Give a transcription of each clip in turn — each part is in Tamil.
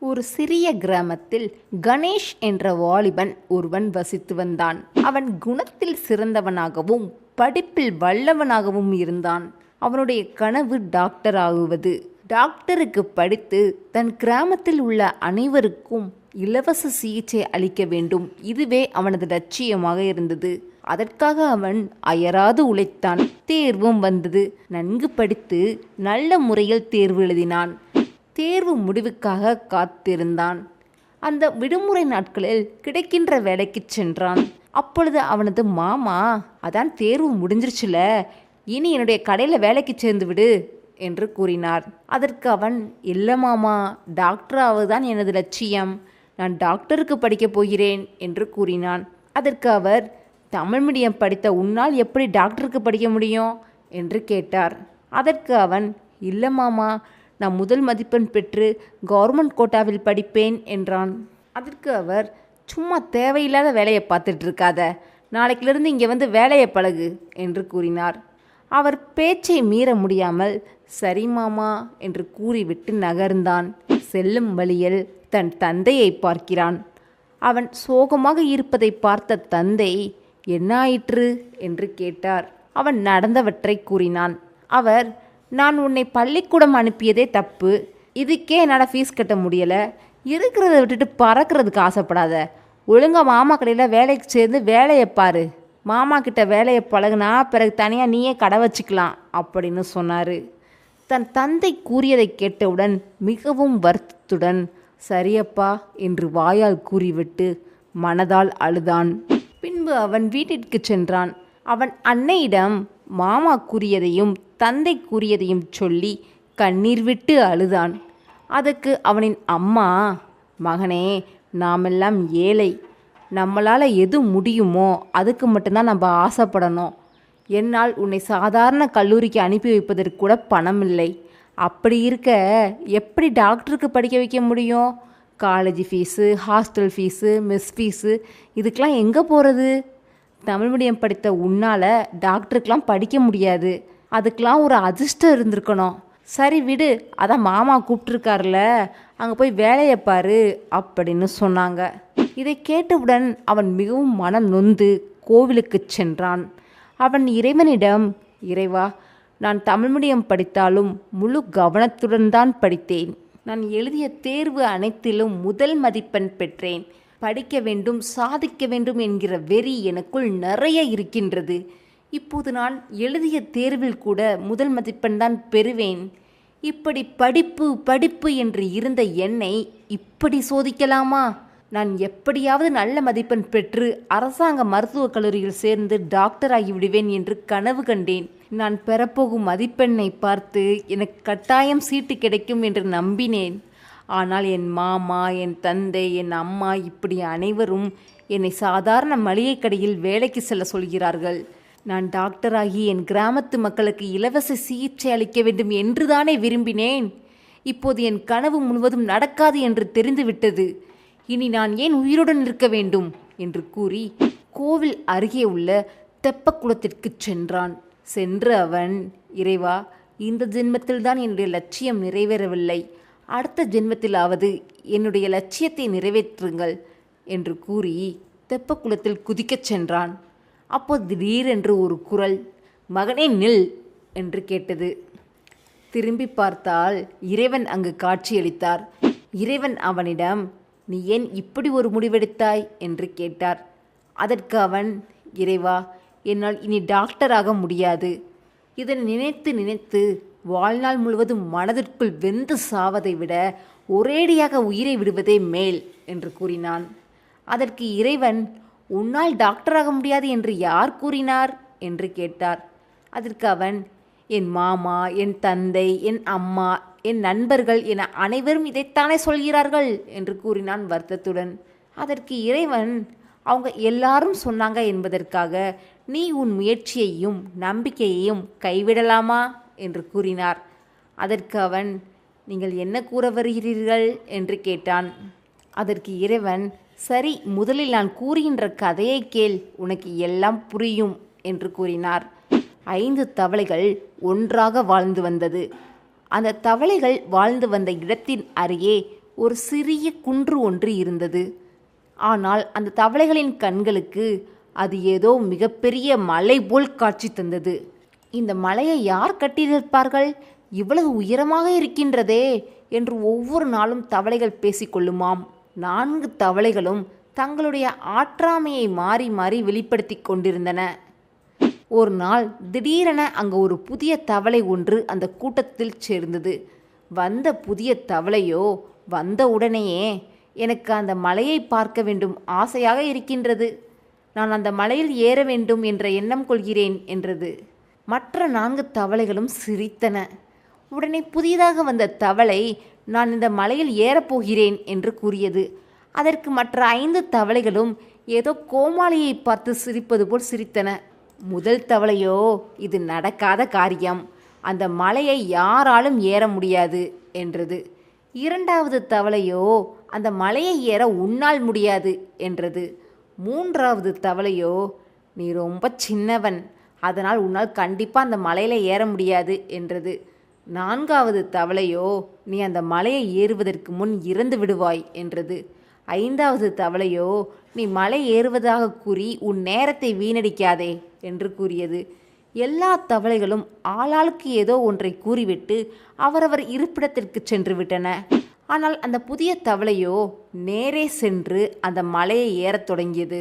ஒரு சிறிய கிராமத்தில் கணேஷ் என்ற வாலிபன் ஒருவன் வசித்து வந்தான். அவன் குணத்தில் சிறந்தவனாகவும் படிப்பில் வல்லவனாகவும் இருந்தான். அவனுடைய கனவு டாக்டர் ஆகுவது. டாக்டருக்கு படித்து தன் கிராமத்தில் உள்ள அனைவருக்கும் இலவச சிகிச்சை அளிக்க வேண்டும். இதுவே அவனது லட்சியமாக இருந்தது. அதற்காக அவன் அயராது உழைத்தான். தேர்வும் வந்தது. நன்கு படித்து நல்ல முறையில் தேர்வு எழுதினான். தேர்வு முடிவுக்காக காத்திருந்தான். அந்த விடுமுறை நாட்களில் கிடைக்கின்ற வேலைக்கு சென்றான். அப்பொழுது அவனது மாமா அதான் தேர்வு முடிஞ்சிருச்சுல. இனி என்னுடைய கடையில் வேலைக்கு சேர்ந்து விடு என்று கூறினார். அதற்கு அவன் இல்லை மாமா டாக்டராவது தான் எனது லட்சியம். நான் டாக்டருக்கு படிக்கப் போகிறேன் என்று கூறினான். அதற்கு அவர் தமிழ் மீடியம் படித்த உன்னால் எப்படி டாக்டருக்கு படிக்க முடியும்? என்று கேட்டார். அதற்கு அவன் இல்லை மாமா நான் முதல் மதிப்பெண் பெற்று கவர்மெண்ட் கோட்டாவில் படிப்பேன் என்றான். அதற்கு அவர் சும்மா தேவையில்லாத வேலையை பார்த்துட்டு இருக்காத. நாளைக்கிலிருந்து இங்கே வந்து வேலையை பழகு என்று கூறினார். அவர் பேச்சை மீற முடியாமல் சரி மாமா என்று கூறிவிட்டு நகர்ந்தான். செல்லும் வழியில் தன் தந்தையை பார்க்கிறான். அவன் சோகமாக இருப்பதை பார்த்த தந்தை என்ன ஆயிற்று என்று கேட்டார். அவன் நடந்தவற்றை கூறினான். அவர் நான் உன்னை பள்ளிக்கூடம் அனுப்பியதே தப்பு. இதுக்கே என்னால் ஃபீஸ் கட்ட முடியலை. இருக்கிறத விட்டுட்டு பறக்கிறதுக்கு ஆசைப்படாத. ஒழுங்கா மாமா கடையில் வேலைக்கு சேர்ந்து வேலையை பாரு. மாமா கிட்ட வேலையை பழகுனா பிறகு தனியாக நீயே கடை வச்சுக்கலாம் அப்படின்னு சொன்னார். தன் தந்தை கூறியதை கேட்டவுடன் மிகவும் வருத்தத்துடன் சரியப்பா என்று வாயால் கூறிவிட்டு மனதால் அழுதான். பின்பு அவன் வீட்டிற்கு சென்றான். அவன் அன்னையிடம் மாமா கூறியதையும் தந்தை கூறியதையும் சொல்லி கண்ணீர் விட்டு அழுதான். அதுக்கு அவனின் அம்மா மகனே நாமெல்லாம் ஏழை. நம்மளால் எது முடியுமோ அதுக்கு மட்டும்தான் நம்ம ஆசைப்படணும். என்னால் உன்னை சாதாரண கல்லூரிக்கு அனுப்பி வைப்பதற்கு கூட பணம் இல்லை அப்படி இருக்க எப்படி டாக்டருக்கு படிக்க வைக்க முடியும்? College fees hostel fees mess fees இதுக்கெலாம் எங்கே போகிறது தமிழ் மீடியம் படித்த உன்னால் டாக்டருக்கெலாம் படிக்க முடியாது. அதுக்கெலாம் ஒரு அதிர்ஷ்டம் இருந்திருக்கணும். சரி விடு அதான் மாமா கூப்பிட்ருக்காருல அங்கே போய் வேலையை பாரு அப்படின்னு சொன்னாங்க. இதை கேட்டவுடன் அவன் மிகவும் மனம் நொந்து கோவிலுக்கு சென்றான். அவன் இறைவனிடம் இறைவா நான் தமிழ் மீடியம் படித்தாலும் முழு கவனத்துடன் தான் படித்தேன். நான் எழுதிய தேர்வு அனைத்திலும் முதல் மதிப்பெண் பெற்றேன். படிக்க வேண்டும் சாதிக்க வேண்டும் என்கிற வெறி எனக்குள் நிறைய இருக்கின்றது. இப்போது நான் எழுதிய தேர்வில் கூட முதல் மதிப்பெண் தான் பெறுவேன். இப்படி படிப்பு படிப்பு என்று இருந்த என்னை இப்படி சோதிக்கலாமா? நான் எப்படியாவது நல்ல மதிப்பெண் பெற்று அரசாங்க மருத்துவக் கல்லூரியில் சேர்ந்து டாக்டர் ஆகிவிடுவேன் என்று கனவு கண்டேன். நான் பெறப்போகும் மதிப்பெண்ணை பார்த்து எனக்கு கட்டாயம் சீட்டு கிடைக்கும் என்று நம்பினேன். ஆனால் என் மாமா என் தந்தை என் அம்மா இப்படி அனைவரும் என்னை சாதாரண மளிகை கடையில் வேலைக்கு செல்ல சொல்கிறார்கள். நான் டாக்டராகி என் கிராமத்து மக்களுக்கு இலவச சிகிச்சை அளிக்க வேண்டும் என்றுதானே விரும்பினேன். இப்போது என் கனவு முழுவதும் நடக்காது என்று தெரிந்துவிட்டது. இனி நான் ஏன் உயிருடன் இருக்க வேண்டும்? என்று கூறி கோவில் அருகே உள்ள தெப்பக்குளத்திற்கு சென்றான். சென்று அவன் இறைவா இந்த ஜென்மத்தில்தான் என்னுடைய லட்சியம் நிறைவேறவில்லை. அடுத்த ஜென்மத்திலாவது என்னுடைய லட்சியத்தை நிறைவேற்றுங்கள் என்று கூறி தெப்பக்குளத்தில் குதிக்கச் சென்றான். அப்போது திடீரென்று ஒரு குரல் மகனே நில் என்று கேட்டது. திரும்பி பார்த்தால் இறைவன் அங்கு காட்சியளித்தார். இறைவன் அவனிடம் நீ ஏன் இப்படி ஒரு முடிவெடுத்தாய்? என்று கேட்டார். அதற்கு அவன் இறைவா என்னால் இனி டாக்டராக முடியாது. இதனை நினைத்து நினைத்து வாழ்நாள் முழுவதும் மனதிற்குள் வெந்து சாவதை விட ஒரேடியாக உயிரை விடுவதே மேல் என்று கூறினான். அதற்கு இறைவன் உன்னால் டாக்டராக முடியாது என்று யார் கூறினார்? என்று கேட்டார். அதற்கு அவன் என் மாமா என் தந்தை என் அம்மா என் நண்பர்கள் என அனைவரும் இதைத்தானே சொல்கிறார்கள்? என்று கூறினான் வருத்தத்துடன். அதற்கு இறைவன் அவங்க எல்லாரும் சொன்னாங்க என்பதற்காக நீ உன் முயற்சியையும் நம்பிக்கையையும் கைவிடலாமா? என்று கூறினார். அதற்கு அவன் நீங்கள் என்ன கூற வருகிறீர்கள்? என்று கேட்டான். அதற்கு இறைவன் சரி முதலில் நான் கூறுகின்ற கதையை கேள் உனக்கு எல்லாம் புரியும் என்று கூறினார். ஐந்து தவளைகள் ஒன்றாக வாழ்ந்து வந்தது. அந்த தவளைகள் வாழ்ந்து வந்த இடத்தின் அருகே ஒரு சிறிய குன்று ஒன்று இருந்தது. ஆனால் அந்த தவளைகளின் கண்களுக்கு அது ஏதோ மிகப்பெரிய மலை போல் காட்சி தந்தது. இந்த மலையை யார் கட்டியிருப்பார்கள்? இவ்வளவு உயரமாக இருக்கின்றதே என்று ஒவ்வொரு நாளும் தவளைகள் பேசிக்கொள்ளுமாம். நான்கு தவளைகளும் தங்களுடைய ஆற்றாமையை மாறி மாறி வெளிப்படுத்தி கொண்டிருந்தன. ஒரு நாள் திடீரென அங்கு ஒரு புதிய தவளை ஒன்று அந்த கூட்டத்தில் சேர்ந்தது. வந்த புதிய தவளையோ வந்த உடனேயே எனக்கு அந்த மலையை பார்க்க வேண்டும் ஆசையாக இருக்கின்றது. நான் அந்த மலையில் ஏற வேண்டும் என்ற எண்ணம் கொள்கிறேன் என்றது. மற்ற நான்கு தவளைகளும் சிரித்தன. உடனே புதிதாக வந்த தவளை நான் இந்த மலையில் ஏறப்போகிறேன் என்று கூறியது. அதற்கு மற்ற ஐந்து தவளைகளும் ஏதோ கோமாளியை பார்த்து சிரிப்பது போல் சிரித்தன. முதல் தவளையோ இது நடக்காத காரியம். அந்த மலையை யாராலும் ஏற முடியாது என்றது. இரண்டாவது தவளையோ அந்த மலையை ஏற உன்னால் முடியாது என்றது. மூன்றாவது தவளையோ நீ ரொம்ப சின்னவன். அதனால் உன்னால் கண்டிப்பாக அந்த மலையில் ஏற முடியாது என்றது. நான்காவது தவளையோ நீ அந்த மலையை ஏறுவதற்கு முன் இறந்து விடுவாய் என்றது. ஐந்தாவது தவளையோ நீ மலை ஏறுவதாக கூறி உன் நேரத்தை வீணடிக்காதே என்று கூறியது. எல்லா தவளைகளும் ஆளாளுக்கு ஏதோ ஒன்றை கூறிவிட்டு அவரவர் இருப்பிடத்திற்கு சென்று விட்டன. ஆனால் அந்த புதிய தவளையோ நேரே சென்று அந்த மலையை ஏறத் தொடங்கியது.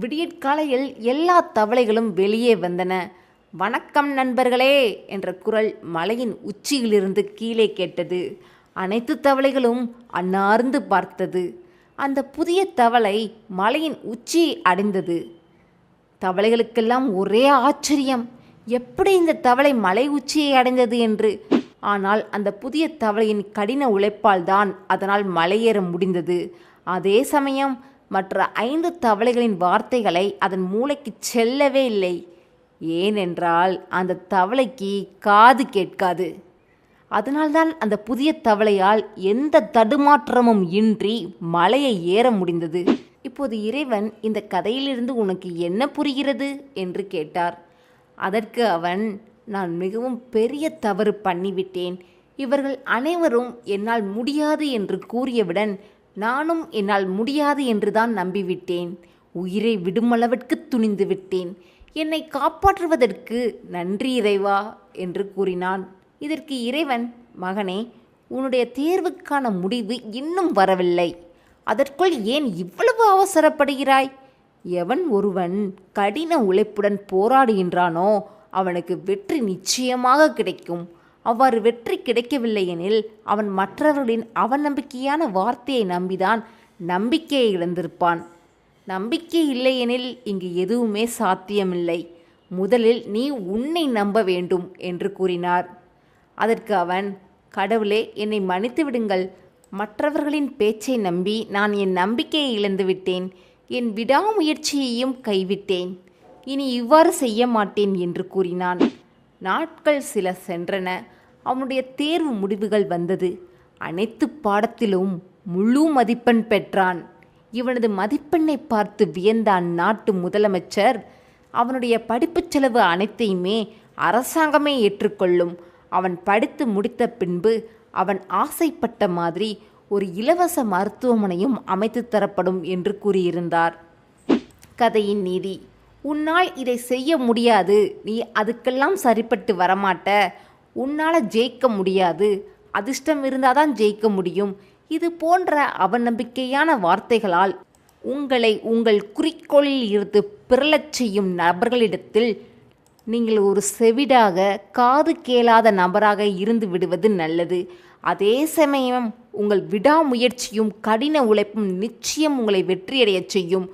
விடியற்காலையில் எல்லா தவளைகளும் வெளியே வந்தன. வணக்கம் நண்பர்களே என்ற குரல் மலையின் உச்சியிலிருந்து கீழே கேட்டது. அனைத்து தவளைகளும் அன்னார்ந்து பார்த்தது. அந்த புதிய தவளை மலையின் உச்சியை அடைந்தது. தவளைகளுக்கெல்லாம் ஒரே ஆச்சரியம். எப்படி இந்த தவளை மலை உச்சியை அடைந்தது என்று? ஆனால் அந்த புதிய தவளையின் கடின உழைப்பால் தான் அதனால் மலையேற முடிந்தது. அதே சமயம் மற்ற ஐந்து தவளைகளின் வார்த்தைகளை அதன் மூளைக்கு செல்லவே இல்லை. ஏனென்றால் அந்த தவளைக்கு காது கேட்காது. அதனால்தான் அந்த புதிய தவளையால் எந்த தடுமாற்றமும் இன்றி மலையை ஏற முடிந்தது. இப்போது இறைவன் இந்த கதையிலிருந்து உனக்கு என்ன புரிகிறது? என்று கேட்டார். அதற்கு அவன் நான் மிகவும் பெரிய தவறு பண்ணிவிட்டேன். இவர்கள் அனைவரும் என்னால் முடியாது என்று கூறியவுடன் நானும் என்னால் முடியாது என்றுதான் நம்பிவிட்டேன். உயிரை விடுமளவிற்கு துணிந்து விட்டேன். என்னை காப்பாற்றுவதற்கு நன்றி இறைவா என்று கூறினான். இதற்கு இறைவன் மகனே உன்னுடைய தேர்வுக்கான முடிவு இன்னும் வரவில்லை. அதற்குள் ஏன் இவ்வளவு அவசரப்படுகிறாய்? எவன் ஒருவன் கடின உழைப்புடன் போராடுகின்றானோ அவனுக்கு வெற்றி நிச்சயமாக கிடைக்கும். அவ்வாறு வெற்றி கிடைக்கவில்லை எனில் அவன் மற்றவர்களின் அவநம்பிக்கையான வார்த்தையை நம்பிதான் நம்பிக்கையை இழந்திருப்பான். நம்பிக்கை இல்லையெனில் இங்கு எதுவுமே சாத்தியமில்லை. முதலில் நீ உன்னை நம்ப வேண்டும் என்று கூறினார். அதற்கு அவன் கடவுளே என்னை மன்னித்து விடுங்கள். மற்றவர்களின் பேச்சை நம்பி நான் என் நம்பிக்கையை இழந்துவிட்டேன் என் விடாமுயற்சியையும் கைவிட்டேன். இனி இவ்வாறு செய்ய மாட்டேன் என்று கூறினான். நாட்கள் சில சென்றன. அவனுடைய தேர்வு முடிவுகள் வந்தது. அனைத்து பாடத்திலும் முழு மதிப்பெண் பெற்றான். இவனது மதிப்பெண்ணை பார்த்து வியந்த அந்நாட்டு முதலமைச்சர் அவனுடைய படிப்புச் செலவு அனைத்தையுமே அரசாங்கமே ஏற்றுக்கொள்ளும். அவன் படித்து முடித்த பின்பு அவன் ஆசைப்பட்ட மாதிரி ஒரு இலவச மருத்துவமனையும் அமைத்து தரப்படும் என்று கூறியிருந்தார். கதையின் நீதி. உன்னால் இதை செய்ய முடியாது. நீ அதுக்கெல்லாம் சரிப்பட்டு வரமாட்ட. உன்னால் ஜெயிக்க முடியாது. அதிர்ஷ்டம் இருந்தால் தான் ஜெயிக்க முடியும். இது போன்ற அவநம்பிக்கையான வார்த்தைகளால் உங்களை உங்கள் குறிக்கோளில் இருந்து பிறழச் செய்யும் நபர்களிடத்தில் நீங்கள் ஒரு செவிடாக காது கேளாத நபராக இருந்து விடுவது நல்லது. அதே சமயம் உங்கள் விடாமுயற்சியும் கடின உழைப்பும் நிச்சயம் உங்களை வெற்றியடையச் செய்யும்.